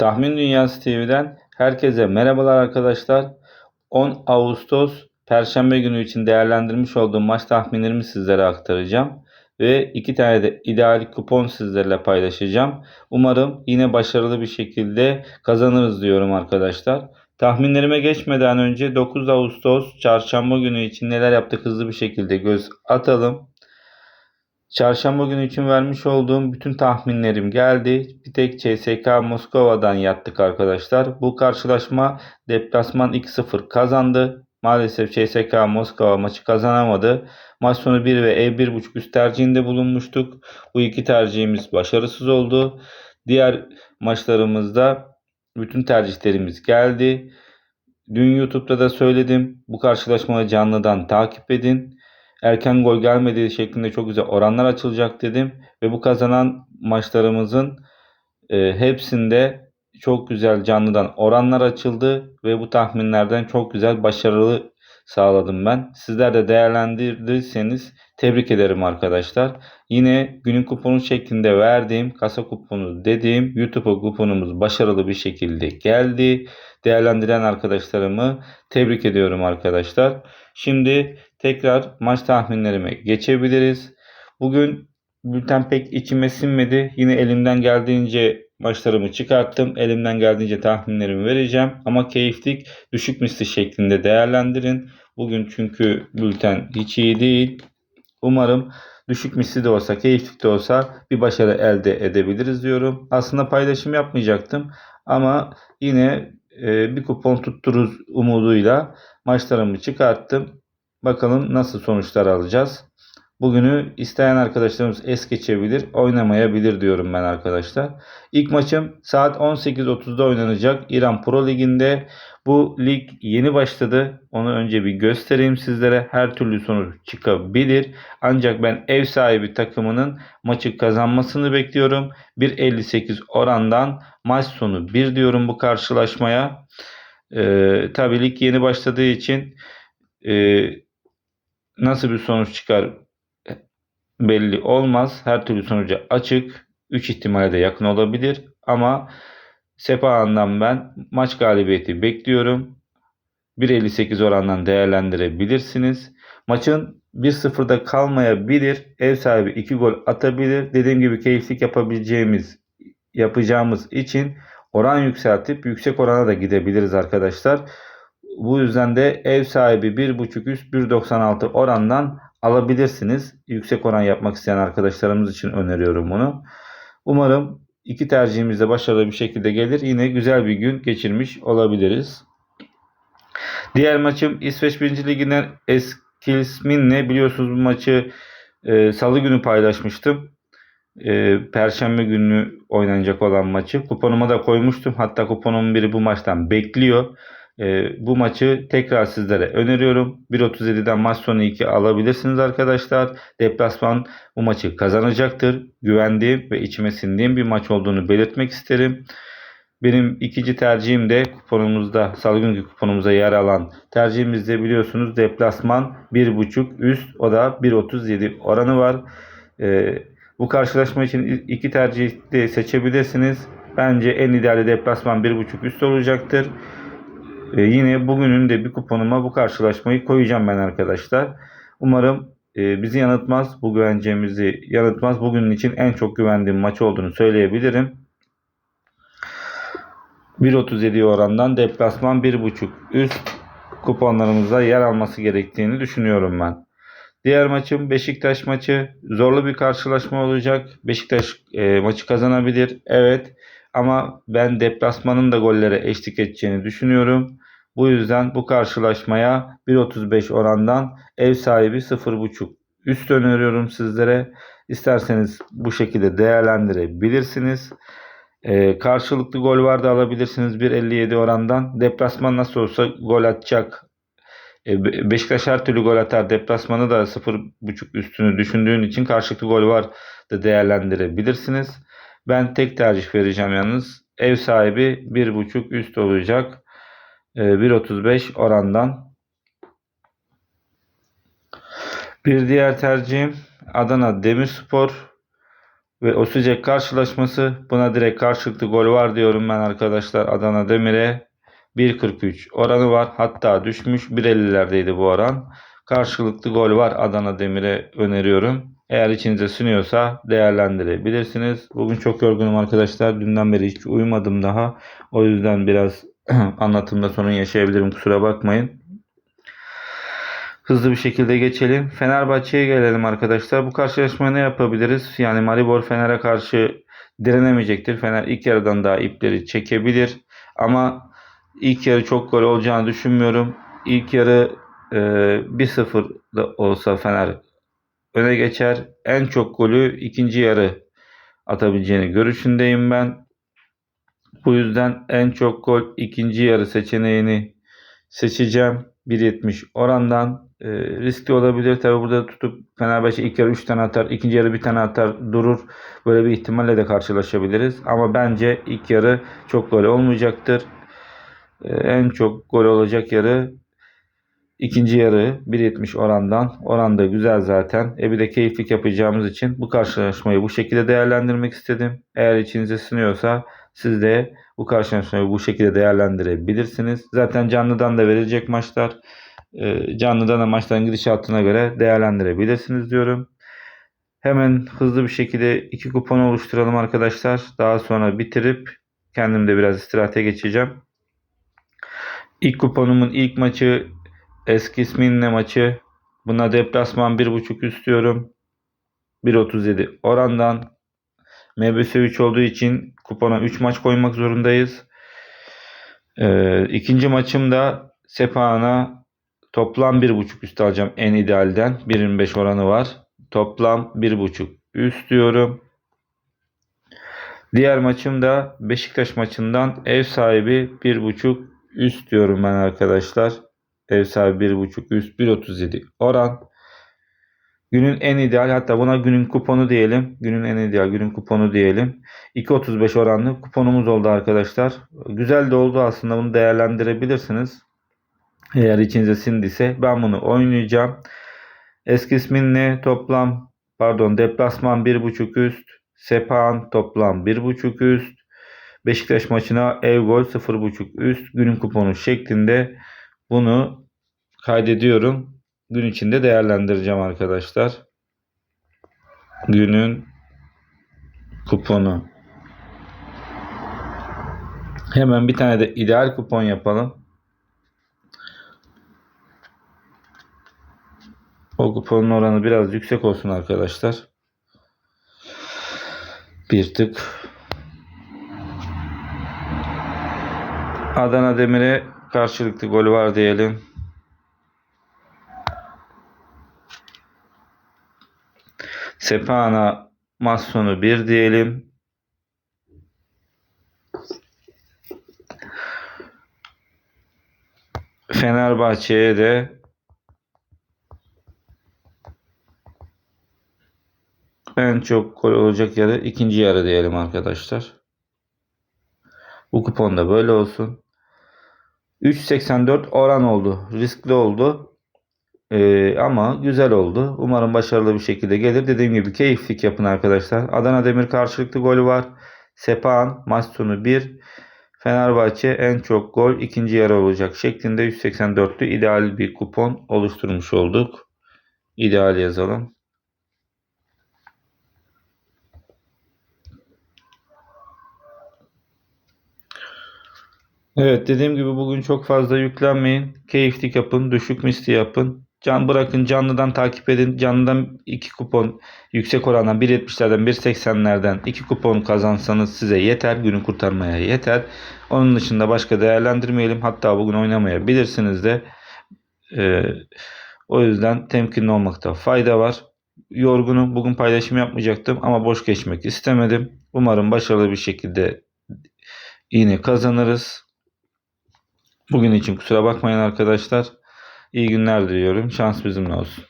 Tahmin Dünyası TV'den herkese merhabalar arkadaşlar. 10 Ağustos Perşembe günü için değerlendirmiş olduğum maç tahminlerimi sizlere aktaracağım. Ve iki tane de ideal kupon sizlerle paylaşacağım. Umarım yine başarılı bir şekilde kazanırız diyorum arkadaşlar. Tahminlerime geçmeden önce 9 Ağustos çarşamba günü için neler yaptık hızlı bir şekilde göz atalım. Çarşamba günü için vermiş olduğum bütün tahminlerim geldi. Bir tek CSK Moskova'dan yattık arkadaşlar. Bu karşılaşma deplasman 2-0 kazandı. Maalesef CSK Moskova maçı kazanamadı. Maç sonu 1 ve E1.5 üst tercihinde bulunmuştuk. Bu iki tercihimiz başarısız oldu. Diğer maçlarımızda bütün tercihlerimiz geldi. Dün YouTube'da da söyledim. Bu karşılaşmayı canlıdan takip edin erken gol gelmediği şeklinde çok güzel oranlar açılacak dedim. Ve bu kazanan maçlarımızın e, hepsinde çok güzel canlıdan oranlar açıldı ve bu tahminlerden çok güzel başarılı sağladım ben. Sizler de değerlendirdiyseniz tebrik ederim arkadaşlar. Yine günün kuponu şeklinde verdiğim kasa kuponu dediğim YouTube kuponumuz başarılı bir şekilde geldi. Değerlendiren arkadaşlarımı tebrik ediyorum arkadaşlar. Şimdi tekrar maç tahminlerime geçebiliriz. Bugün bülten pek içime sinmedi. Yine elimden geldiğince maçlarımı çıkarttım. Elimden geldiğince tahminlerimi vereceğim. Ama keyiflik düşük misli şeklinde değerlendirin. Bugün çünkü bülten hiç iyi değil. Umarım düşük misli de olsa, keyiflik de olsa bir başarı elde edebiliriz diyorum. Aslında paylaşım yapmayacaktım. Ama yine e, bir kupon tutturuz umuduyla maçlarımı çıkarttım. Bakalım nasıl sonuçlar alacağız. Bugünü isteyen arkadaşlarımız es geçebilir, oynamayabilir diyorum ben arkadaşlar. İlk maçım saat 18.30'da oynanacak İran Pro Ligi'nde. Bu lig yeni başladı. Onu önce bir göstereyim sizlere. Her türlü sonuç çıkabilir. Ancak ben ev sahibi takımının maçı kazanmasını bekliyorum. 1.58 orandan maç sonu 1 diyorum bu karşılaşmaya. Ee, tabii lig yeni başladığı için e, nasıl bir sonuç çıkar belli olmaz. Her türlü sonuca açık. 3 ihtimale de yakın olabilir. Ama Sepaha'ndan ben maç galibiyeti bekliyorum. 1.58 orandan değerlendirebilirsiniz. Maçın 1-0'da kalmayabilir. Ev sahibi 2 gol atabilir. Dediğim gibi keyiflik yapabileceğimiz yapacağımız için oran yükseltip yüksek orana da gidebiliriz arkadaşlar. Bu yüzden de ev sahibi 1.5 üst 1.96 orandan alabilirsiniz. Yüksek oran yapmak isteyen arkadaşlarımız için öneriyorum bunu. Umarım iki tercihimiz de başarılı bir şekilde gelir. Yine güzel bir gün geçirmiş olabiliriz. Diğer maçım İsveç 1. Ligi'nden Eskilsmin'le biliyorsunuz bu maçı e, salı günü paylaşmıştım. E, Perşembe günü oynanacak olan maçı. Kuponuma da koymuştum. Hatta kuponumun biri bu maçtan bekliyor. E, bu maçı tekrar sizlere öneriyorum. 1.37'den maç sonu 2 alabilirsiniz arkadaşlar. Deplasman bu maçı kazanacaktır. Güvendiğim ve içime sindiğim bir maç olduğunu belirtmek isterim. Benim ikinci tercihim de kuponumuzda, salı günkü kuponumuza yer alan tercihimizde biliyorsunuz deplasman 1.5 üst o da 1.37 oranı var. Ee, bu karşılaşma için iki tercih de seçebilirsiniz. Bence en ideali deplasman 1.5 üst olacaktır. E, yine bugünün de bir kuponuma bu karşılaşmayı koyacağım ben arkadaşlar. Umarım e, bizi yanıltmaz, bu güvencemizi yanıltmaz. Bugünün için en çok güvendiğim maç olduğunu söyleyebilirim. 1.37 orandan deplasman 1.5 üst kuponlarımızda yer alması gerektiğini düşünüyorum ben. Diğer maçım Beşiktaş maçı. Zorlu bir karşılaşma olacak. Beşiktaş e, maçı kazanabilir. Evet. Ama ben deplasmanın da gollere eşlik edeceğini düşünüyorum. Bu yüzden bu karşılaşmaya 1.35 orandan ev sahibi 0.5 üst öneriyorum sizlere. İsterseniz bu şekilde değerlendirebilirsiniz. Ee, karşılıklı gol var da alabilirsiniz 1.57 orandan. Deplasman nasıl olsa gol atacak. Ee, Beşiktaş her türlü gol atar. Deplasmanı da 0.5 üstünü düşündüğün için karşılıklı gol var da değerlendirebilirsiniz. Ben tek tercih vereceğim yalnız. Ev sahibi 1.5 üst olacak. 1.35 ee, orandan. Bir diğer tercihim Adana Demirspor. Ve o sıcak karşılaşması buna direkt karşılıklı gol var diyorum ben arkadaşlar Adana Demir'e. 1.43 oranı var. Hatta düşmüş 1.50'lerdeydi bu oran. Karşılıklı gol var Adana Demir'e öneriyorum. Eğer içinize sınıyorsa değerlendirebilirsiniz. Bugün çok yorgunum arkadaşlar. Dünden beri hiç uyumadım daha. O yüzden biraz anlatımda sorun yaşayabilirim. Kusura bakmayın. Hızlı bir şekilde geçelim. Fenerbahçe'ye gelelim arkadaşlar. Bu karşılaşmaya ne yapabiliriz? Yani Maribor Fener'e karşı direnemeyecektir. Fener ilk yarıdan daha ipleri çekebilir. Ama ilk yarı çok gol olacağını düşünmüyorum. İlk yarı e, 1-0 da olsa Fener öne geçer. En çok golü ikinci yarı atabileceğini görüşündeyim ben. Bu yüzden en çok gol ikinci yarı seçeneğini seçeceğim. 1.70 orandan e, riskli olabilir. Tabi burada tutup Fenerbahçe ilk yarı 3 tane atar, ikinci yarı bir tane atar, durur. Böyle bir ihtimalle de karşılaşabiliriz. Ama bence ilk yarı çok gol olmayacaktır. E, en çok gol olacak yarı ikinci yarı 1.70 orandan. Oran da güzel zaten. E bir de keyiflik yapacağımız için bu karşılaşmayı bu şekilde değerlendirmek istedim. Eğer içinize sınıyorsa siz de bu karşılaşmayı bu şekilde değerlendirebilirsiniz. Zaten canlıdan da verilecek maçlar. E, canlıdan da maçların gidişatına göre değerlendirebilirsiniz diyorum. Hemen hızlı bir şekilde iki kupon oluşturalım arkadaşlar. Daha sonra bitirip kendim de biraz istirahate geçeceğim. İlk kuponumun ilk maçı eski isminle maçı. Buna deplasman 1.5 istiyorum. 1.37 orandan. MBS 3 olduğu için kupona 3 maç koymak zorundayız. Ee, ikinci maçımda Sepahana toplam 1.5 üst alacağım en idealden. 1.25 oranı var. Toplam 1.5 üst diyorum. Diğer maçımda Beşiktaş maçından ev sahibi 1.5 üst diyorum ben arkadaşlar. Ev sahibi 1.5 üst 1.37 oran. Günün en ideal hatta buna günün kuponu diyelim. Günün en ideal günün kuponu diyelim. 2.35 oranlı kuponumuz oldu arkadaşlar. Güzel de oldu aslında bunu değerlendirebilirsiniz. Eğer içinize sindiyse ben bunu oynayacağım. Eski isminle toplam pardon deplasman 1.5 üst. Sepan toplam 1.5 üst. Beşiktaş maçına ev gol 0.5 üst günün kuponu şeklinde bunu kaydediyorum. Gün içinde değerlendireceğim arkadaşlar. Günün kuponu. Hemen bir tane de ideal kupon yapalım. O kuponun oranı biraz yüksek olsun arkadaşlar. Bir tık. Adana Demir'e karşılıklı golü var diyelim. Sepana maç sonu 1 diyelim. Fenerbahçe'ye de en çok gol olacak yarı ikinci yarı diyelim arkadaşlar. Bu kupon da böyle olsun. 3.84 oran oldu. Riskli oldu. Ee, ama güzel oldu. Umarım başarılı bir şekilde gelir. Dediğim gibi keyiflik yapın arkadaşlar. Adana Demir karşılıklı golü var. Sepan maç sonu 1. Fenerbahçe en çok gol ikinci yarı olacak şeklinde 184'lü ideal bir kupon oluşturmuş olduk. İdeal yazalım. Evet dediğim gibi bugün çok fazla yüklenmeyin. Keyiflik yapın, düşük misli yapın. Can bırakın canlıdan takip edin. Canlıdan 2 kupon yüksek orandan 1.70'lerden 1.80'lerden 2 kupon kazansanız size yeter. Günü kurtarmaya yeter. Onun dışında başka değerlendirmeyelim. Hatta bugün oynamayabilirsiniz de. Ee, o yüzden temkinli olmakta fayda var. Yorgunum. Bugün paylaşım yapmayacaktım ama boş geçmek istemedim. Umarım başarılı bir şekilde yine kazanırız. Bugün için kusura bakmayın arkadaşlar. İyi günler diliyorum. Şans bizimle olsun.